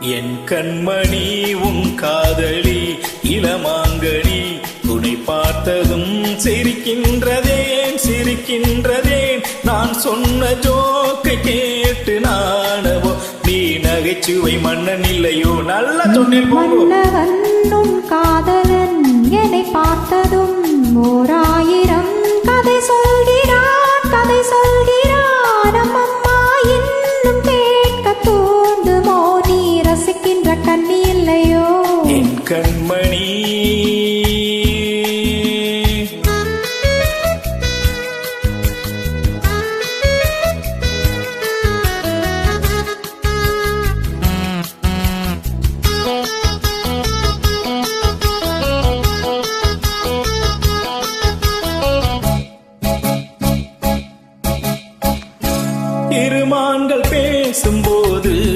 என் கண்மணி உன் காதலி இளமாங்கனி உன்னை பார்த்ததும் சிரிக்கின்றதேன் சிரிக்கின்றதேன். நான் சொன்ன ஜோக்கை கேட்டு நானவோ நீ நகைச்சுவை மன்னன் இல்லையோ? நல்லா சொன்னில் போங்கோ காதலன் என்னை பார்த்ததும் கண்மணி. இருமான்கள் பேசும்போது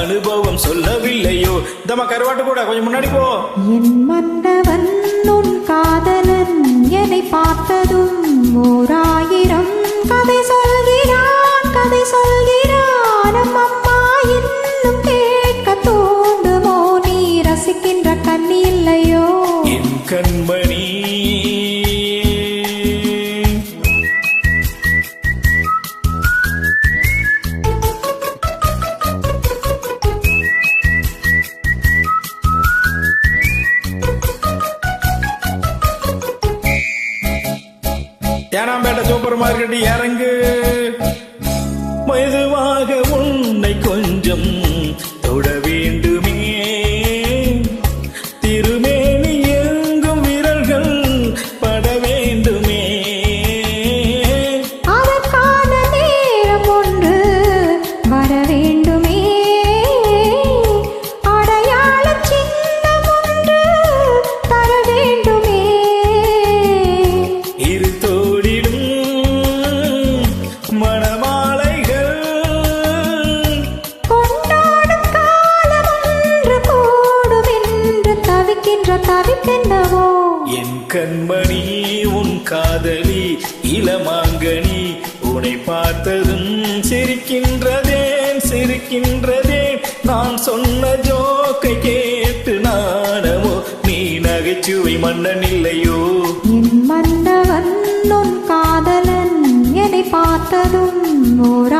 அனுபவம் சொல்லவில்லையோ? தம்மா கருவாட்டு கூட கொஞ்சம் முன்னாடி போ. என் மன்னவன் உன் காதலன் என்னை பார்த்ததும் ஓர் தேனாம்பேட்டை சூப்பர் மார்க்கெட் இறங்கு. மெதுவாக உன்னை கொஞ்சம் தவிப்பென்னவோ என் கண்மணி உன் காதலி இளமாங்கனி உன்னை பார்த்ததும் சிரிக்கின்றதேன் சிரிக்கின்றதேன். நான் சொன்ன ஜோக்கை கேட்டு நானவோ நீ நகைச்சுவை மன்னன் இல்லையோ? என் மன்னவன் உன் காதலன் என்னை பார்த்ததும் ஓர்